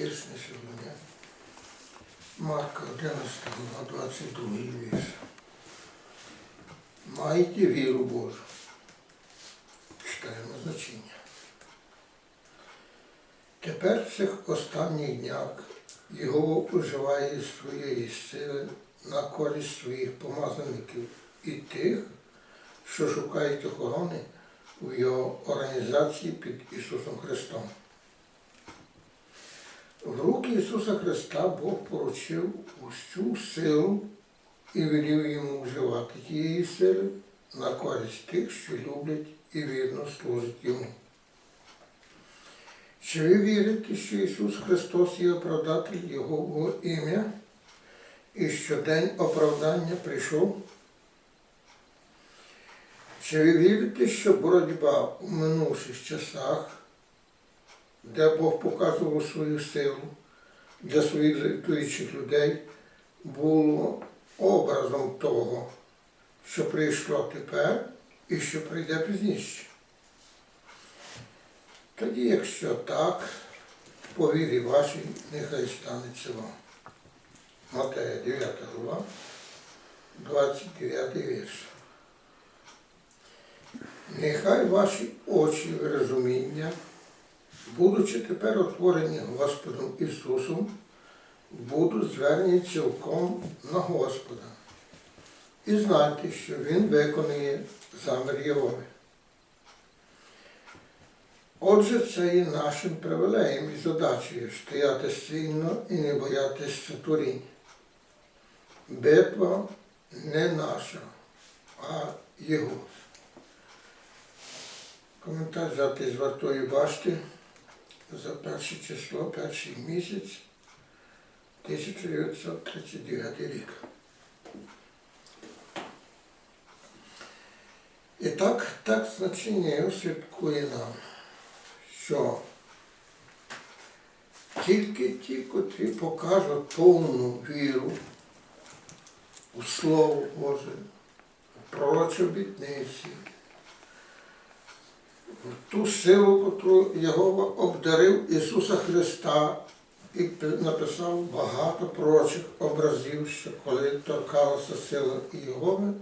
на сьогодні. Марка 11, глава, 22 вірш. Майте віру Божу. Читаємо значення. Тепер в цих останніх днях його уживає своєї сили на користь своїх помазаників і тих, що шукають охорони у його організації під Ісусом Христом. В руки Ісуса Христа Бог поручив усю силу і велів йому вживати тієї сили на користь тих, що люблять і вірно служать йому. Чи ви вірите, що Ісус Христос є оправдатель Його ім'я і що день оправдання прийшов? Чи ви вірите, що боротьба у минувших часах, де Бог показував свою силу для своїх жертвуючих людей, було образом того, що прийшло тепер і що прийде пізніше? Тоді, якщо так, по вірі вашій, нехай станеться вам. Матея 9 глава, 29 вірш. Нехай ваші очі розуміння, будучи тепер отворені Господом Ісусом, будуть звернені цілком на Господа. І знайте, що Він виконує замір Єгови. Отже, це є нашим привілеєм і задачею стояти сильно і не боятися сотворінь. Битва не наша, а Його. Коментар взятий з вартої башти за перше число, перший місяць 1939 рік. І так, так значення святкує нам, що тільки ті, котрі покажуть повну віру у Слово Боже, в пророчі обітниці, ту силу, яку Єгова обдарив Ісуса Христа і написав багато прочих образів, що коли торкалася сила Єгови,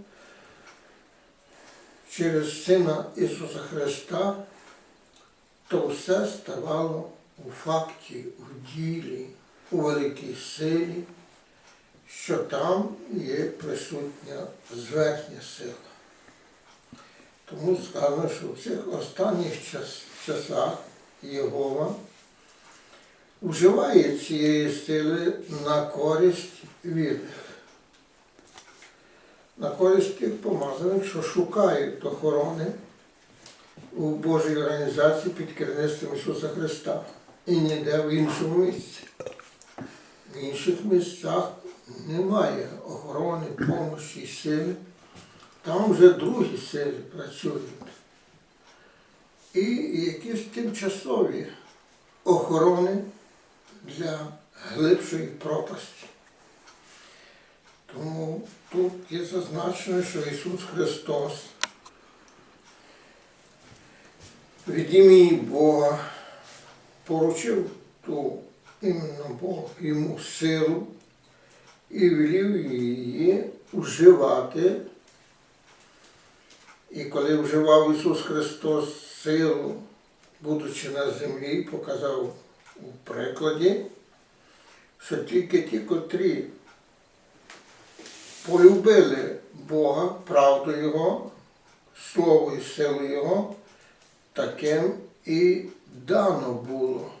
через Сина Ісуса Христа, то все ставало у факті, у ділі, у великій силі, що там є присутня зверхня сила. Тому сказано, що в цих останніх час, часах Єгова вживає цієї сили на користь вірних на користь тих помазаних, що шукають охорони у Божій організації під керівництвом Ісуса Христа. І ніде в іншому місці. В інших місцях немає охорони, помощі сили. Там вже другі сили працюють. І якісь тимчасові охорони для глибшої пропасті. Тому тут є зазначено, що Ісус Христос від імені Бога поручив ту іменно Бог йому силу і велів її вживати. І коли вживав Ісус Христос силу, будучи на землі, показав у прикладі, що тільки ті, котрі полюбили Бога, правду Його, Слово і силу Його, таким і дано було.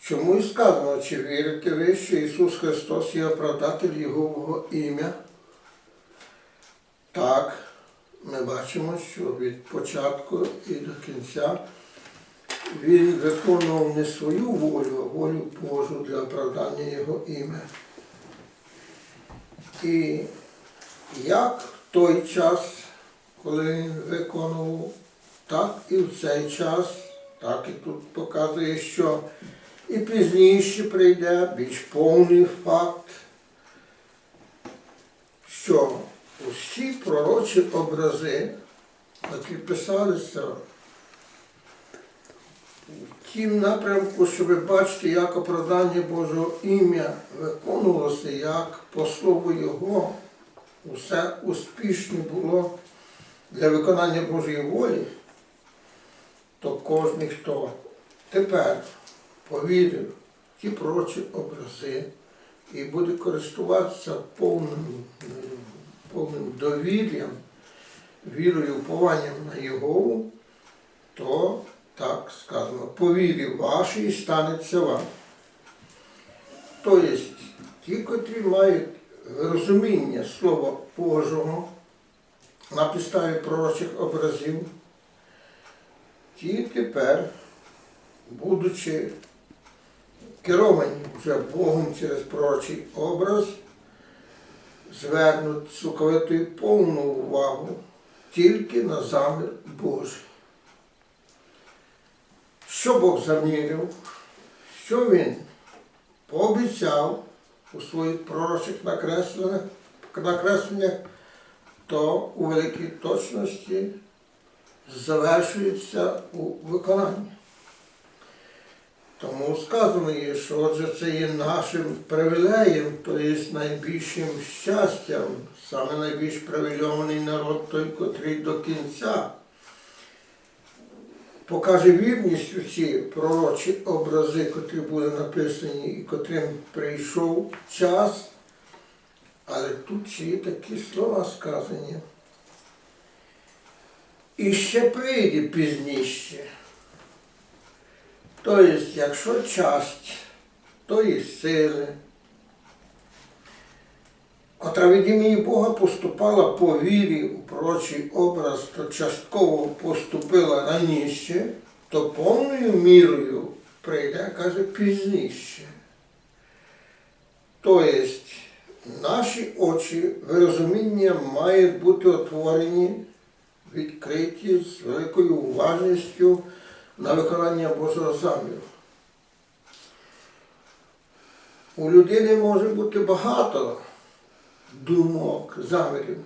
Чому і сказано, чи вірите ви, що Ісус Христос є оправдатель Його ім'я? Так, ми бачимо, що від початку і до кінця Він виконував не свою волю, а волю Божу для оправдання Його ім'я. І як в той час, коли він виконував, так і в цей час, так і тут показує, що і пізніше прийде більш повний факт, що усі пророчі образи, які писалися в тім напрямку, щоб бачити, як оправдання Божого ім'я виконувалося, як по слову Його усе успішне було для виконання Божої волі, то кожен, хто тепер повірив ті пророчі образи і буде користуватися повним, е, повним довір'ям, вірою, упованням на Єгову, то так сказано, по вірі вашій станеться вам. Тобто, ті, котрі мають розуміння Слова Божого на підставі пророчих образів, ті тепер, будучи керовані вже Богом через пророчий образ, звернуть цілковиту і повну увагу тільки на замір Божий. Що Бог замірив, що Він пообіцяв у своїх пророчих накресленнях, накресленнях, то у великій точності завершується у виконанні. Тому сказано є, що отже це є нашим привілеєм, то є найбільшим щастям, саме найбільш привільований народ той, котрий до кінця покаже вірність у ці пророчі образи, котрі були написані і котрим прийшов час. Але тут ще є такі слова сказані. І ще прийде пізніше. Тобто, якщо часть тої сили, котра від імені Бога поступала по вірі у пророчий образ, то частково поступила раніше, то повною мірою прийде, каже, пізніше. Тобто, наші очі вирозуміння мають бути отворені, відкриті з великою уважністю на виконання Божого заміру. У людини може бути багато думок, замірів.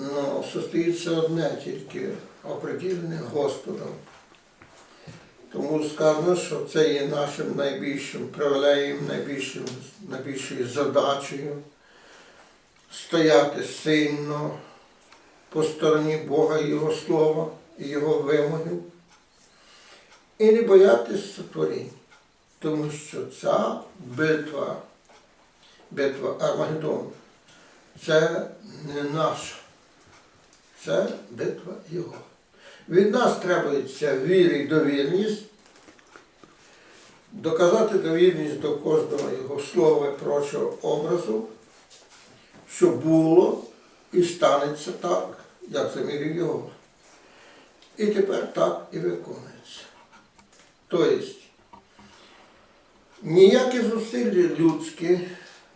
але состоїться одне тільки оприділене Господом. Тому сказано, що це є нашим найбільшим привілеєм, найбільшим, найбільшою задачею стояти сильно по стороні Бога і Його Слова і Його вимогів. І не боятися сотворінь, тому що ця битва, битва Армагеддон, це не наша, це битва Його. Від нас требується віра і довірність, доказати довірність до кожного його слова і прочого образу, що було і станеться так, як замірив його. І тепер так і виконується. Тобто, ніякі зусилля людські,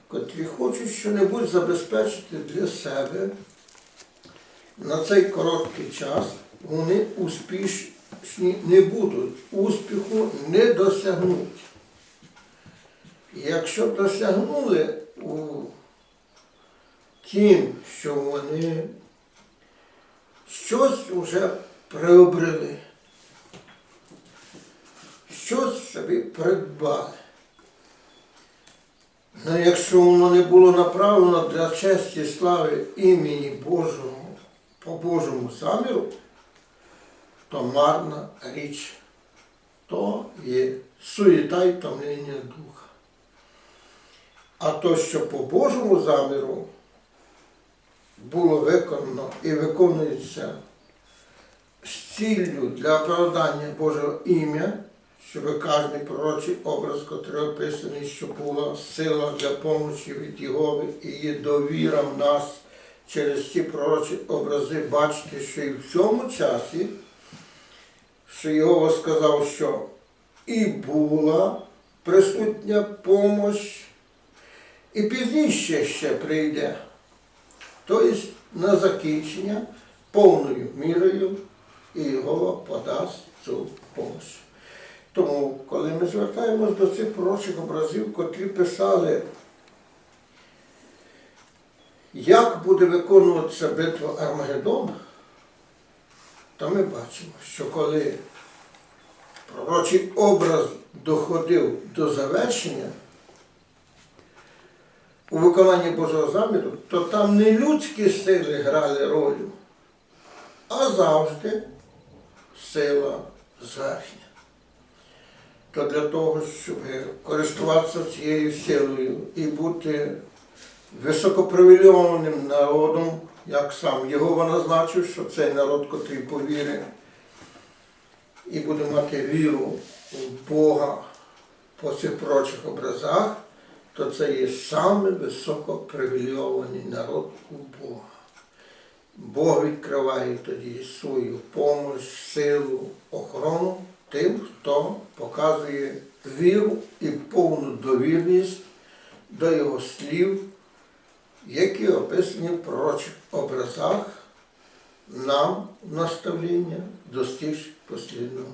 котрі хочуть щось забезпечити для себе на цей короткий час, вони успішні не будуть, успіху не досягнуть. Якщо досягнули у тім, що вони щось вже приобрели, щось собі придбали. Ну, якщо воно не було направлено для честі слави імені Божого по Божому заміру, то марна річ, то є суєта й томління духа. А то, що по Божому заміру було виконано і виконується з ціллю для оправдання Божого ім'я, щоб кожен пророчий образ, який описаний, що була сила для помочі від Єгови і є довіра в нас через ці пророчі образи бачити, що і в цьому часі, що Єгова сказав, що і була присутня помощь, і пізніше ще прийде. Тобто на закінчення повною мірою і Єгова подасть цю помощь. Тому, коли ми звертаємось до цих пророчих образів, котрі писали, як буде виконуватися битва Армагеддон, то ми бачимо, що коли пророчий образ доходив до завершення у виконанні Божого заміру, то там не людські сили грали роль, а завжди сила зверхня. То для того, щоб користуватися цією силою і бути високопривілейованим народом, як сам Єгова назначив, що цей народ, котрий повірить і буде мати віру в Бога по цих прочих образах, то це є саме високопривілейований народ у Бога. Бог відкриває тоді свою допомогу, силу, охорону тим, хто показує віру і повну довірність до його слів, які описані в пророчих образах нам наставлення достичь послідного,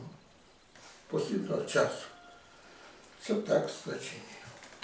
послідного часу. Це так значення.